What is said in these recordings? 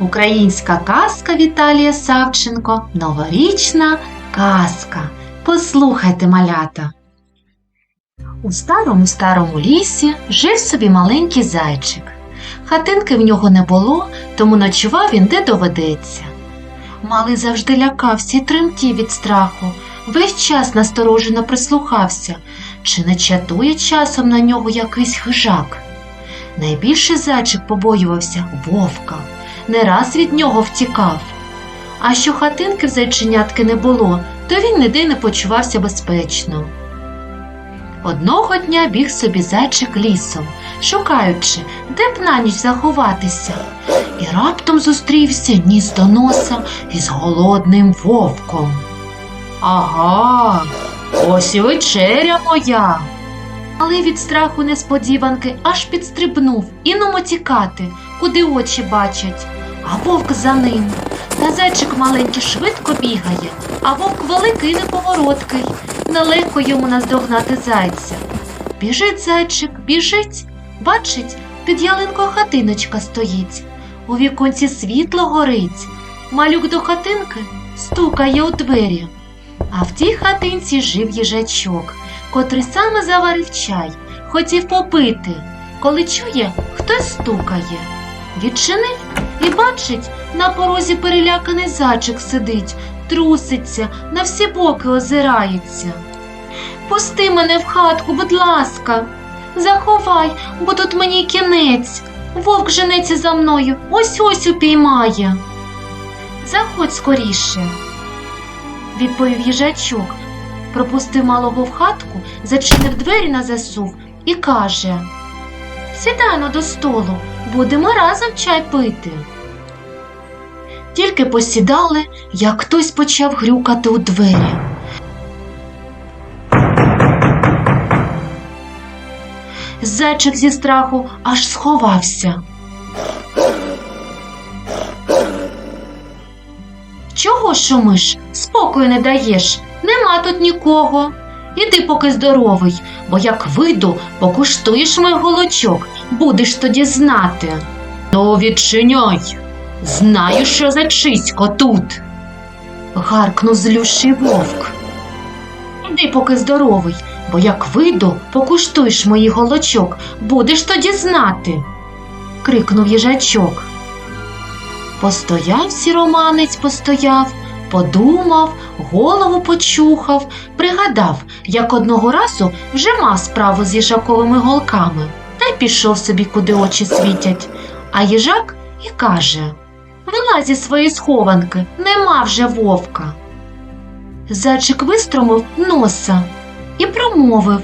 Українська казка Віталія Савченко. Новорічна казка. Послухайте, малята. У старому старому лісі жив собі маленький зайчик. Хатинки в нього не було, тому ночував він де доведеться. Малий завжди лякався і тремтів від страху, весь час насторожено прислухався, чи не чатує часом на нього якийсь хижак. Найбільше зайчик побоювався вовка, не раз від нього втікав. А що хатинки в зайченятки не було, то він ніде не почувався безпечно. Одного дня біг собі зайчик лісом, шукаючи, де б на ніч заховатися, і раптом зустрівся ніс до носа із голодним вовком. Ага, ось і вечеря моя. Але від страху несподіванки аж підстрибнув і тікати, куди очі бачать, а вовк за ним. Та зайчик маленький швидко бігає, а вовк великий неповороткий. Нелегко йому наздогнати зайця. Біжить зайчик, біжить, бачить, під ялинкою хатиночка стоїть. У віконці світло горить. Малюк до хатинки стукає у двері. А в тій хатинці жив їжачок, котрий саме заварив чай, хотів попити, коли чує, хтось стукає. Відчинив і бачить, на порозі переляканий зайчик сидить, труситься, на всі боки озирається. Пусти мене в хатку, будь ласка, заховай, бо тут мені кінець. Вовк женеться за мною, ось ось упіймає. Заходь скоріше, відповів їжачок, пропустив малого в хатку, зачинив двері на засув і каже Сідай но до столу, будемо разом чай пити. Тільки посідали, як хтось почав грюкати у двері. Зайчик зі страху аж сховався. Чого шумиш? Спокою не даєш. Нема тут нікого. Іди поки здоровий, бо як вийду, покуштуєш мій голочок, будеш тоді знати. Ну, відчиняй. Знаю, що за чисько тут. Гаркнув злющий вовк. Іди поки здоровий, бо як вийду, покуштуєш мій голочок, будеш тоді знати. крикнув їжачок. Постояв сіроманець, постояв, подумав, голову почухав, пригадав, як одного разу вже мав справу з їжаковими голками, та й пішов собі, куди очі світять. А їжак і каже Вилазь зі своєї схованки, нема вже вовка. Зайчик вистромив носа і промовив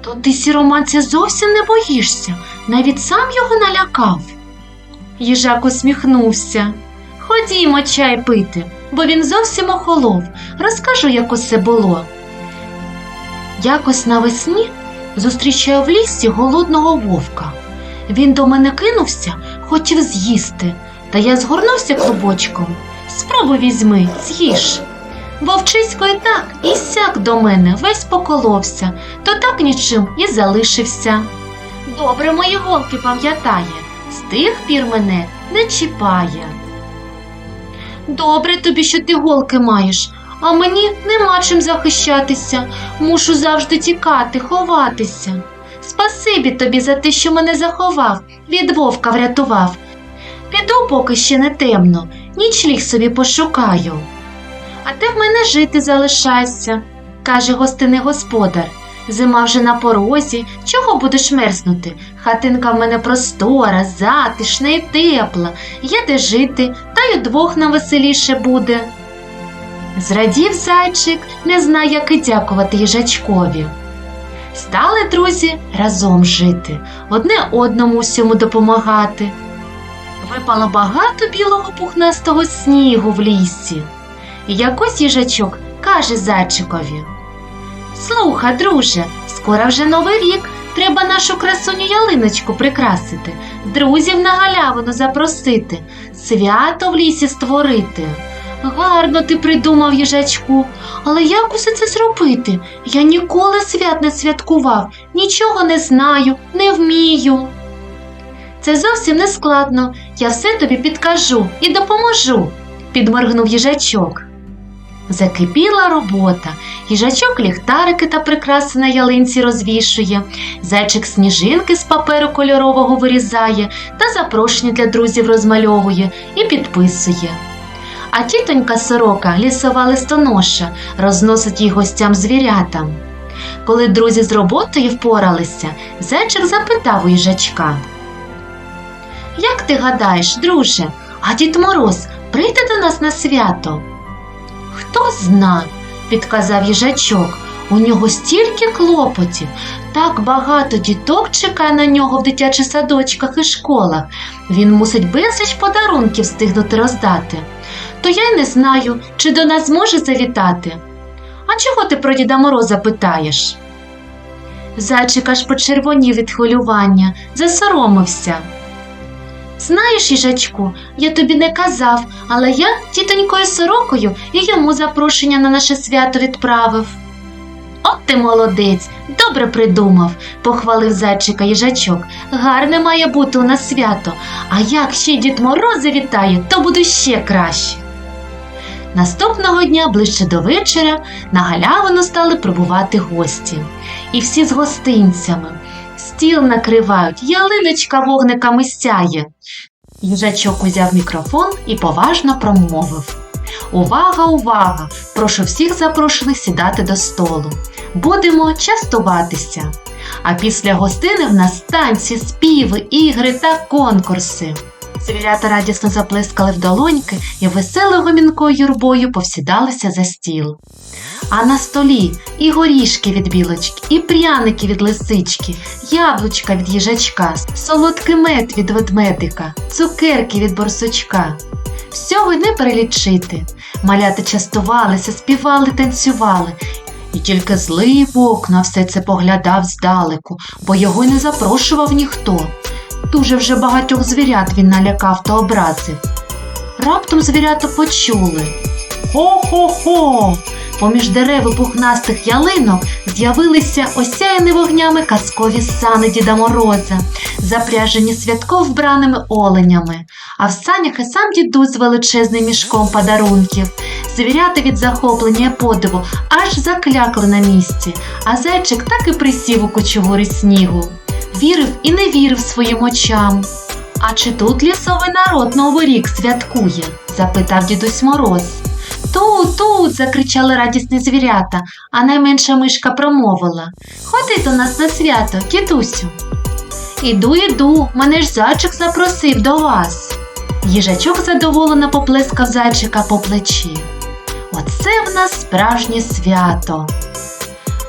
То ти сіроманця зовсім не боїшся, навіть сам його налякав. Їжак усміхнувся. Ходімо чай пити, бо він зовсім охолов. Розкажу, як усе було. Якось навесні зустрічаю в лісі голодного вовка. Він до мене кинувся, хотів з'їсти, та я згорнувся клубочком. Спробуй візьми, з'їж. Вовчисько і так і сяк до мене весь поколовся, то так нічим і залишився. Добре мої голки пам'ятає, з тих пір мене не чіпає. Добре тобі, що ти голки маєш, а мені нема чим захищатися, мушу завжди тікати, ховатися. Спасибі тобі за те, що мене заховав, від вовка врятував. Піду, поки ще не темно, нічліг собі пошукаю. А ти в мене жити залишайся, каже гостинний господар. Зима вже на порозі, чого будеш мерзнути? Хатинка в мене простора, затишна і тепла, є де жити, та й удвох нам веселіше буде. Зрадів зайчик, не знає, як і дякувати їжачкові. Стали друзі разом жити, одне одному всьому допомагати. Випало багато білого пухнастого снігу в лісі. І якось їжачок каже зайчикові Слухай, друже, скоро вже новий рік. Треба нашу красуню ялиночку прикрасити, друзів на галявину запросити, свято в лісі створити. Гарно ти придумав, їжачку, але як усе це зробити? Я ніколи свят не святкував, нічого не знаю, не вмію. Це зовсім не складно. Я все тобі підкажу і допоможу, підморгнув їжачок. Закипіла робота. Їжачок ліхтарики та прикраси на ялинці розвішує, зайчик сніжинки з паперу кольорового вирізає та запрошення для друзів розмальовує і підписує. А тітонька сорока, лісова листоноша, розносить їх гостям звірятам. Коли друзі з роботою впоралися, зайчик запитав у їжачка. Як ти гадаєш, друже, а Дід Мороз прийде до нас на свято? Хто зна, підказав їжачок. У нього стільки клопотів, так багато діток чекає на нього в дитячих садочках і школах. Він мусить безліч подарунків встигнути роздати. То я й не знаю, чи до нас зможе завітати. А чого ти про Діда Мороза питаєш? Зайчик аж почервонів від хвилювання, засоромився. Знаєш, їжачку, я тобі не казав, але я тітонькою сорокою і йому запрошення на наше свято відправив. От ти молодець, добре придумав, похвалив зайчика їжачок. Гарне має бути у нас свято, а як ще Дід Мороз завітає, то буде ще краще. Наступного дня, ближче до вечора, на галявину стали прибувати гості. І всі з гостинцями. Стіл накривають, ялиночка вогниками сяє. Їжачок узяв мікрофон і поважно промовив. Увага, увага! Прошу всіх запрошених сідати до столу. Будемо частуватися. А після гостини в нас танці, співи, ігри та конкурси. Звірята радісно заплескали в долоньки і веселою гомінкою юрбою повсідалися за стіл. А на столі і горішки від білочки, і пряники від лисички, яблучка від їжачка, солодкий мед від ведмедика, цукерки від борсучка. Всього не перелічити. Малята частувалися, співали, танцювали. І тільки злий вовк на все це поглядав здалеку, бо його й не запрошував ніхто. Дуже вже багатьох звірят він налякав та образив. Раптом звірята почули. Хо-хо-хо! Поміж дерев і пухнастих ялинок з'явилися осяяні вогнями казкові сани Діда Мороза, запряжені святково вбраними оленями, а в санях і сам дідусь з величезним мішком подарунків. Звірята від захоплення і подиву аж заклякли на місці, а зайчик так і присів у кучугурі снігу. Вірив і не вірив своїм очам. А чи тут лісовий народ Новий рік святкує? запитав дідусь Мороз. Тут, тут. закричали радісні звірята, а найменша мишка промовила Ходи до нас на свято, дідусю. Іду, іду, мене ж зайчик запросив до вас. Їжачок задоволено поплескав зайчика по плечі. Оце в нас справжнє свято.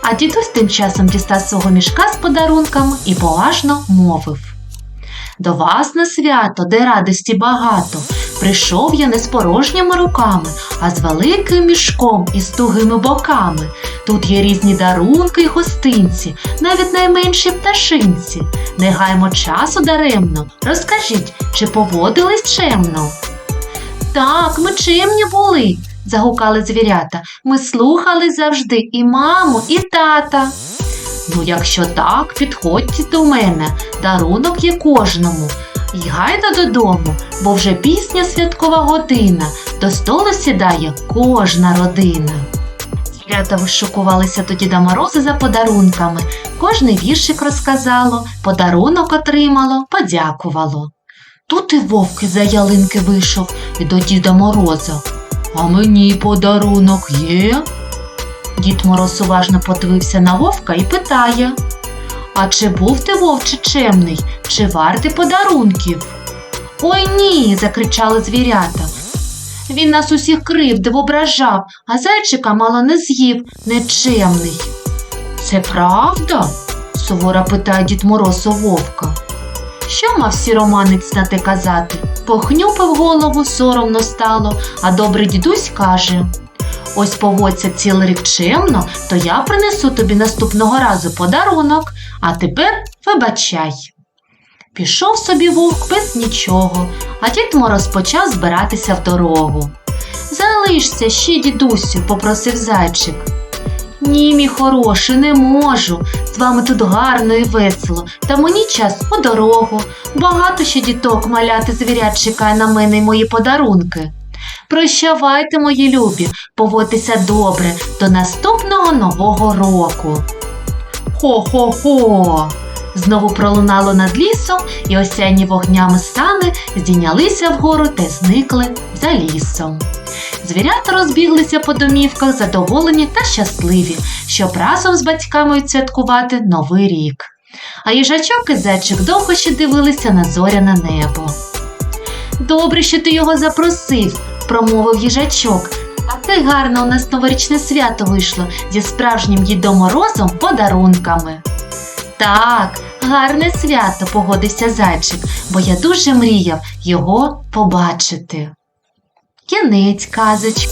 А дідусь тим часом дістав свого мішка з подарунками і поважно мовив. До вас на свято, де радості багато, прийшов я не з порожніми руками, а з великим мішком і з тугими боками. Тут є різні дарунки й гостинці, навіть найменші пташинці. Не гаймо часу даремно. Розкажіть, чи поводились чемно? Так, ми чемні були, загукали звірята. Ми слухали завжди і маму, і тата. Ну, якщо так, підходьте до мене, дарунок є кожному. І гайда додому, бо вже пісня святкова година, до столу сідає кожна родина. Звірята вишукувалися до Діда Мороза за подарунками, кожний віршик розказало, подарунок отримало, подякувало. Тут і вовк за ялинки вийшов і до Діда Мороза. А мені подарунок є? Дід Мороз уважно подивився на вовка і питає А чи був ти вовче чемний, чи вартий подарунків? Ой ні. закричали звірята. Він нас усіх кривдив, ображав, а зайчика мало не з'їв, нечемний. Це правда? суворо питає дід Мороз у вовка. Що мав сіроманець на те казати? Похнюпив голову, соромно стало, а добрий дідусь каже Ось поводься цілий рік чемно, то я принесу тобі наступного разу подарунок, а тепер вибачай. Пішов собі вовк без нічого, а дід Мороз почав збиратися в дорогу. Залишся ще, дідусю, попросив зайчик. Ні, мій хороший, не можу. З вами тут гарно і весело. Та мені час у дорогу. Багато ще діток маляти звірят чекає на мене й мої подарунки. Прощавайте, мої любі, поводьтеся добре до наступного нового року. Хо-хо-хо. Знову пролунало над лісом, і осяйні вогнями сани здійнялися вгору та зникли за лісом. Звірята розбіглися по домівках, задоволені та щасливі, щоб разом з батьками відсвяткувати новий рік. А їжачок і зайчик довго ще дивилися на зоряне небо. Добре, що ти його запросив, промовив їжачок. А це гарно у нас новорічне свято вийшло зі справжнім Дідом подарунками. Так, гарне свято, погодився зайчик, бо я дуже мріяв його побачити. Кінець казочки.